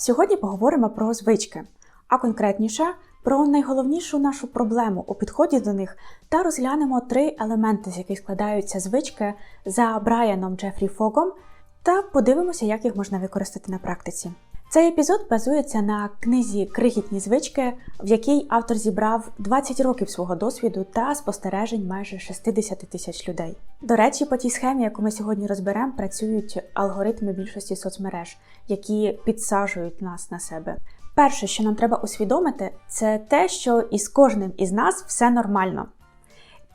Сьогодні поговоримо про звички, а конкретніше про найголовнішу нашу проблему у підході до них та розглянемо три елементи, з яких складаються звички за Брайаном Джефрі Фогом, та подивимося, як їх можна використати на практиці. Цей епізод базується на книзі Крихітні звички, в якій автор зібрав 20 років свого досвіду та спостережень майже 60 тисяч людей. До речі, по тій схемі, яку ми сьогодні розберемо, працюють алгоритми більшості соцмереж, які підсаджують нас на себе. Перше, що нам треба усвідомити, це те, що із кожним із нас все нормально.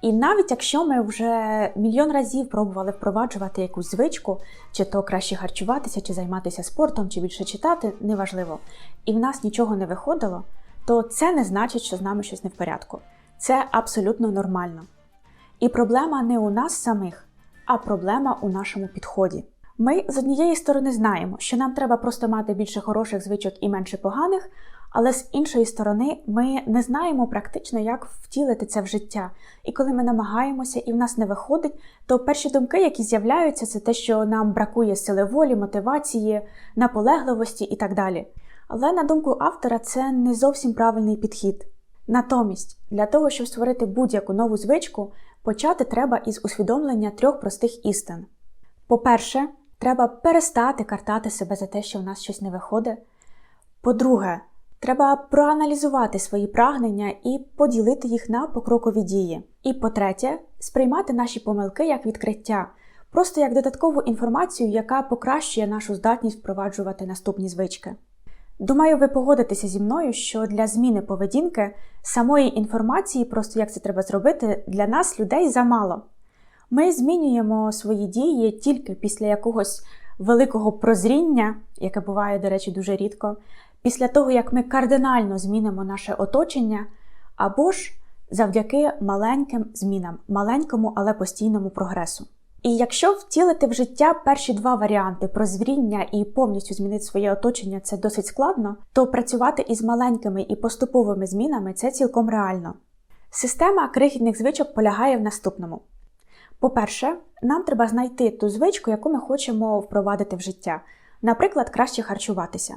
І навіть якщо ми вже мільйон разів пробували впроваджувати якусь звичку, чи то краще харчуватися, чи займатися спортом, чи більше читати, неважливо, і в нас нічого не виходило, то це не значить, що з нами щось не в порядку. Це абсолютно нормально. І проблема не у нас самих, а проблема у нашому підході. Ми з однієї сторони знаємо, що нам треба просто мати більше хороших звичок і менше поганих, але з іншої сторони, ми не знаємо практично, як втілити це в життя. І коли ми намагаємося і в нас не виходить, то перші думки, які з'являються, це те, що нам бракує сили волі, мотивації, наполегливості і так далі. Але на думку автора, це не зовсім правильний підхід. Натомість, для того, щоб створити будь-яку нову звичку, почати треба із усвідомлення трьох простих істин. По-перше, треба перестати картати себе за те, що в нас щось не виходить. По-друге, Треба проаналізувати свої прагнення і поділити їх на покрокові дії. І по-третє, сприймати наші помилки як відкриття, просто як додаткову інформацію, яка покращує нашу здатність впроваджувати наступні звички. Думаю, ви погодитеся зі мною, що для зміни поведінки самої інформації, просто як це треба зробити, для нас, людей, замало. Ми змінюємо свої дії тільки після якогось великого прозріння, яке буває, до речі, дуже рідко, після того, як ми кардинально змінимо наше оточення, або ж завдяки маленьким змінам, маленькому, але постійному прогресу. І якщо втілити в життя перші два варіанти прозріння і повністю змінити своє оточення це досить складно, то працювати із маленькими і поступовими змінами це цілком реально. Система крихітних звичок полягає в наступному. По-перше, нам треба знайти ту звичку, яку ми хочемо впровадити в життя, наприклад, краще харчуватися.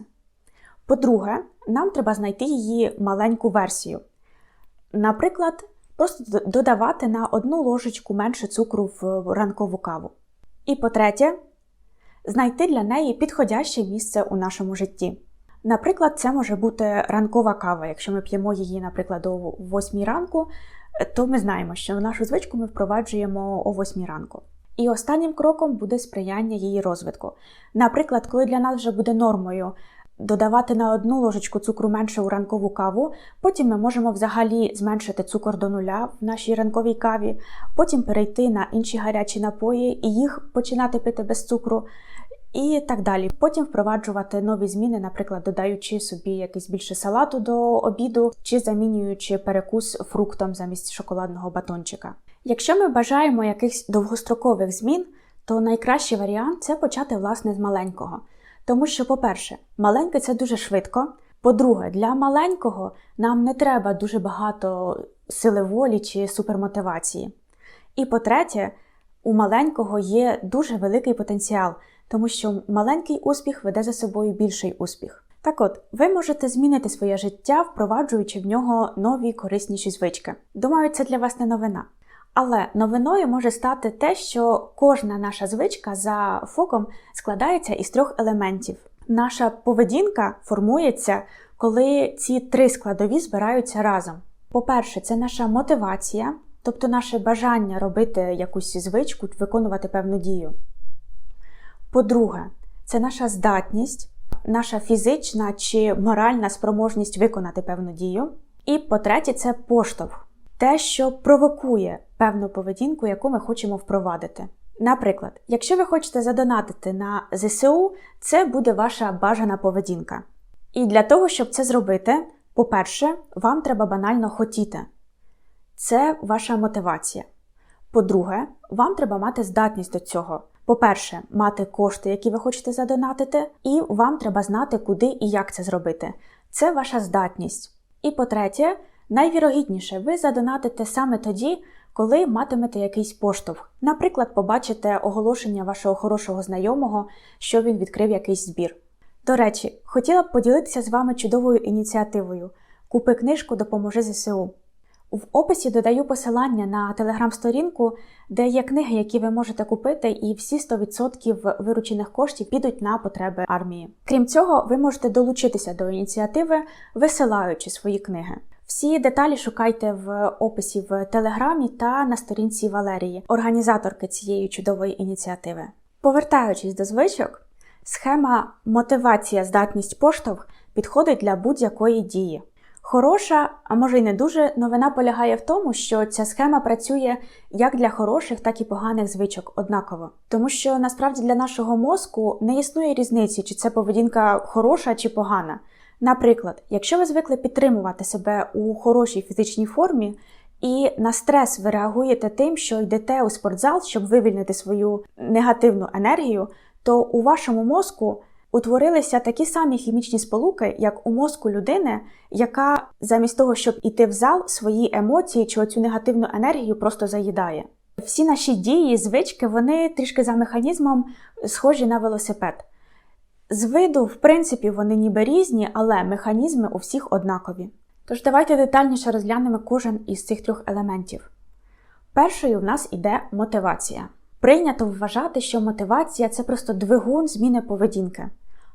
По-друге, нам треба знайти її маленьку версію. Наприклад, просто додавати на одну ложечку менше цукру в ранкову каву. І по-третє, знайти для неї підходяще місце у нашому житті. Наприклад, це може бути ранкова кава. Якщо ми п'ємо її, наприклад, о 8 ранку, то ми знаємо, що нашу звичку ми впроваджуємо о 8 ранку. І останнім кроком буде сприяння її розвитку. Наприклад, коли для нас вже буде нормою додавати на одну ложечку цукру менше у ранкову каву, потім ми можемо взагалі зменшити цукор до нуля в нашій ранковій каві, потім перейти на інші гарячі напої і їх починати пити без цукру. І так далі. Потім впроваджувати нові зміни, наприклад, додаючи собі якийсь більше салату до обіду, чи замінюючи перекус фруктом замість шоколадного батончика. Якщо ми бажаємо якихось довгострокових змін, то найкращий варіант це почати власне з маленького. Тому що, по-перше, маленьке це дуже швидко. По-друге, для маленького нам не треба дуже багато сили волі чи супермотивації. І по-третє, у маленького є дуже великий потенціал, тому що маленький успіх веде за собою більший успіх. Так от, ви можете змінити своє життя, впроваджуючи в нього нові корисніші звички. Думаю, це для вас не новина. Але новиною може стати те, що кожна наша звичка за фоком складається із трьох елементів. Наша поведінка формується, коли ці три складові збираються разом. По-перше, це наша мотивація, тобто наше бажання робити якусь звичку, виконувати певну дію. По-друге, це наша здатність, наша фізична чи моральна спроможність виконати певну дію. І по-третє, це поштовх те, що провокує певну поведінку, яку ми хочемо впровадити. Наприклад, якщо ви хочете задонатити на ЗСУ, це буде ваша бажана поведінка. І для того, щоб це зробити, по-перше, вам треба банально хотіти. Це ваша мотивація. По-друге, вам треба мати здатність до цього. По-перше, мати кошти, які ви хочете задонатити, і вам треба знати, куди і як це зробити. Це ваша здатність. І по-третє, Найвірогідніше, ви задонатите саме тоді, коли матимете якийсь поштовх. Наприклад, побачите оголошення вашого хорошого знайомого, що він відкрив якийсь збір. До речі, хотіла б поділитися з вами чудовою ініціативою Купи книжку Допоможи ЗСУ. В описі додаю посилання на телеграм-сторінку, де є книги, які ви можете купити, і всі 100% виручених коштів підуть на потреби армії. Крім цього, ви можете долучитися до ініціативи, висилаючи свої книги. Всі деталі шукайте в описі в телеграмі та на сторінці Валерії, організаторки цієї чудової ініціативи. Повертаючись до звичок, схема мотивація, здатність поштовх підходить для будь-якої дії. Хороша, а може й не дуже, новина полягає в тому, що ця схема працює як для хороших, так і поганих звичок однаково. Тому що насправді для нашого мозку не існує різниці, чи це поведінка хороша чи погана. Наприклад, якщо ви звикли підтримувати себе у хорошій фізичній формі, і на стрес ви реагуєте тим, що йдете у спортзал, щоб вивільнити свою негативну енергію, то у вашому мозку утворилися такі самі хімічні сполуки, як у мозку людини, яка замість того, щоб іти в зал, свої емоції чи оцю негативну енергію просто заїдає. Всі наші дії, звички, вони трішки за механізмом схожі на велосипед. З виду, в принципі, вони ніби різні, але механізми у всіх однакові. Тож давайте детальніше розглянемо кожен із цих трьох елементів. Першою в нас іде мотивація. Прийнято вважати, що мотивація це просто двигун зміни поведінки.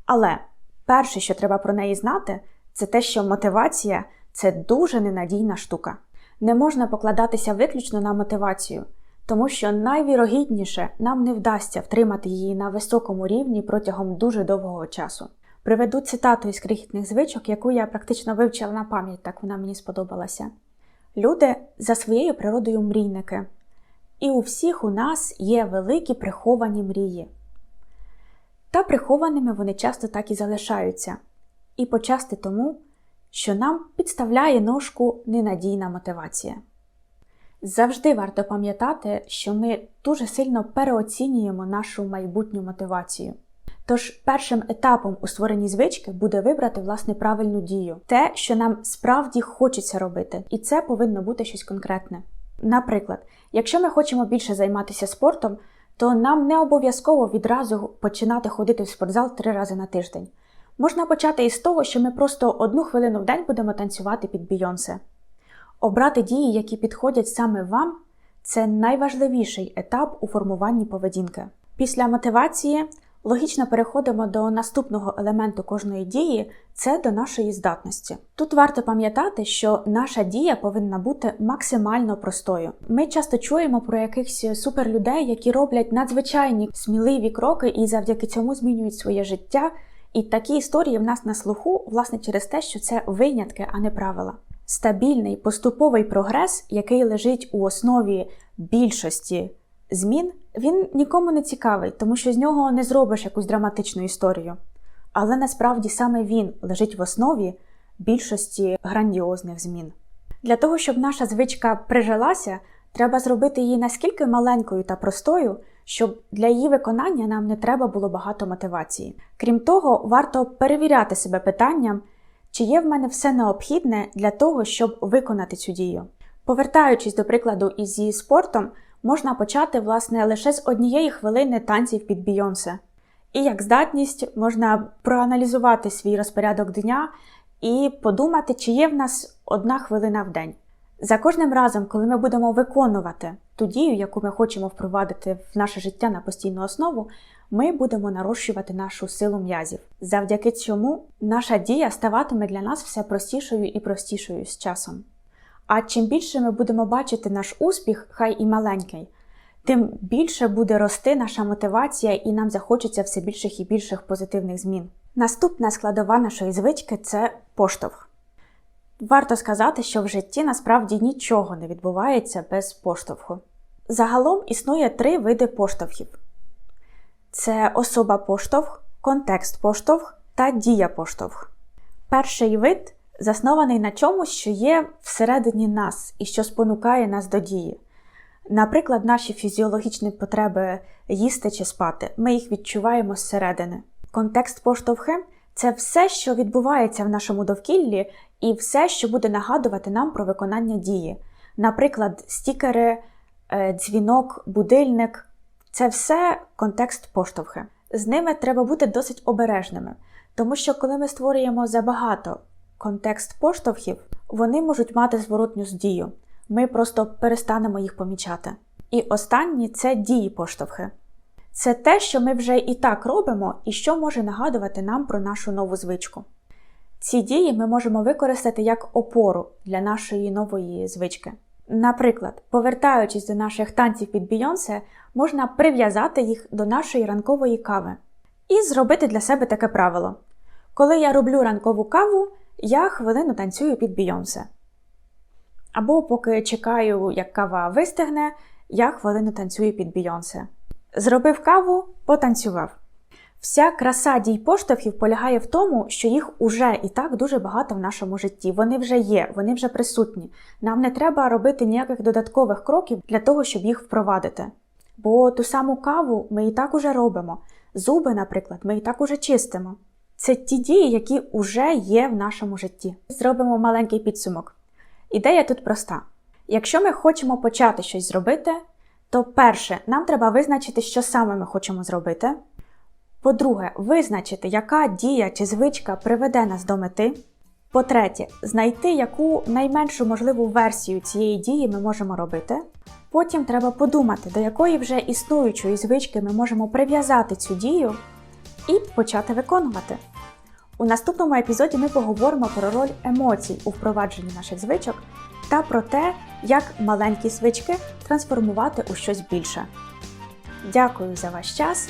Але перше, що треба про неї знати, це те, що мотивація це дуже ненадійна штука. Не можна покладатися виключно на мотивацію, тому що найвірогідніше нам не вдасться втримати її на високому рівні протягом дуже довгого часу. Приведу цитату із крихітних звичок, яку я практично вивчила на пам'ять, так вона мені сподобалася. Люди за своєю природою мрійники, і у всіх у нас є великі приховані мрії. Та прихованими вони часто так і залишаються, і почасти тому, що нам підставляє ножку ненадійна мотивація. Завжди варто пам'ятати, що ми дуже сильно переоцінюємо нашу майбутню мотивацію. Тож першим етапом у створенні звички буде вибрати власне правильну дію, те, що нам справді хочеться робити, і це повинно бути щось конкретне. Наприклад, якщо ми хочемо більше займатися спортом, то нам не обов'язково відразу починати ходити в спортзал три рази на тиждень. Можна почати із того, що ми просто одну хвилину в день будемо танцювати під Бійонсе. Обрати дії, які підходять саме вам, це найважливіший етап у формуванні поведінки. Після мотивації логічно переходимо до наступного елементу кожної дії це до нашої здатності. Тут варто пам'ятати, що наша дія повинна бути максимально простою. Ми часто чуємо про якихось суперлюдей, які роблять надзвичайні сміливі кроки і завдяки цьому змінюють своє життя. І такі історії в нас на слуху, власне, через те, що це винятки, а не правила. Стабільний поступовий прогрес, який лежить у основі більшості змін, він нікому не цікавий, тому що з нього не зробиш якусь драматичну історію. Але насправді саме він лежить в основі більшості грандіозних змін. Для того, щоб наша звичка прижилася, треба зробити її наскільки маленькою та простою, щоб для її виконання нам не треба було багато мотивації. Крім того, варто перевіряти себе питанням, чи є в мене все необхідне для того, щоб виконати цю дію. Повертаючись до прикладу із зі спортом, можна почати власне лише з однієї хвилини танців під Бійонсе. І як здатність можна проаналізувати свій розпорядок дня і подумати, чи є в нас одна хвилина в день. За кожним разом, коли ми будемо виконувати ту дію, яку ми хочемо впровадити в наше життя на постійну основу, ми будемо нарощувати нашу силу м'язів, завдяки чому наша дія ставатиме для нас все простішою і простішою з часом. А чим більше ми будемо бачити наш успіх, хай і маленький, тим більше буде рости наша мотивація, і нам захочеться все більших і більших позитивних змін. Наступна складова нашої звички це поштовх. Варто сказати, що в житті насправді нічого не відбувається без поштовху. Загалом існує три види поштовхів: це особа поштовх, контекст поштовх та дія поштовх. Перший вид заснований на чомусь, що є всередині нас і що спонукає нас до дії. Наприклад, наші фізіологічні потреби їсти чи спати, ми їх відчуваємо зсередини. Контекст поштовхи це все, що відбувається в нашому довкіллі, і все, що буде нагадувати нам про виконання дії. Наприклад, стікери, дзвінок, будильник це все контекст поштовхи. З ними треба бути досить обережними, Тому що коли ми створюємо забагато контекст поштовхів, вони можуть мати зворотню дію. Ми просто перестанемо їх помічати. І останні це дії поштовхи. Це те, що ми вже і так робимо, і що може нагадувати нам про нашу нову звичку. Ці дії ми можемо використати як опору для нашої нової звички. Наприклад, повертаючись до наших танців під Бійонсе, можна прив'язати їх до нашої ранкової кави і зробити для себе таке правило: коли я роблю ранкову каву, я хвилину танцюю під Бійонсе. Або поки чекаю, як кава вистигне, я хвилину танцюю під Бійонсе. Зробив каву, потанцював. Вся краса дій поштовхів полягає в тому, що їх уже і так дуже багато в нашому житті. Вони вже є, вони вже присутні. Нам не треба робити ніяких додаткових кроків для того, щоб їх впровадити. Бо ту саму каву ми і так уже робимо. Зуби, наприклад, ми і так уже чистимо. Це ті дії, які вже є в нашому житті. Зробимо маленький підсумок. Ідея тут проста: якщо ми хочемо почати щось зробити, то перше, нам треба визначити, що саме ми хочемо зробити. По-друге, визначити, яка дія чи звичка приведе нас до мети. По-третє, знайти, яку найменшу можливу версію цієї дії ми можемо робити. Потім треба подумати, до якої вже існуючої звички ми можемо прив'язати цю дію і почати виконувати. У наступному епізоді ми поговоримо про роль емоцій у впровадженні наших звичок та про те, як маленькі звички трансформувати у щось більше. Дякую за ваш час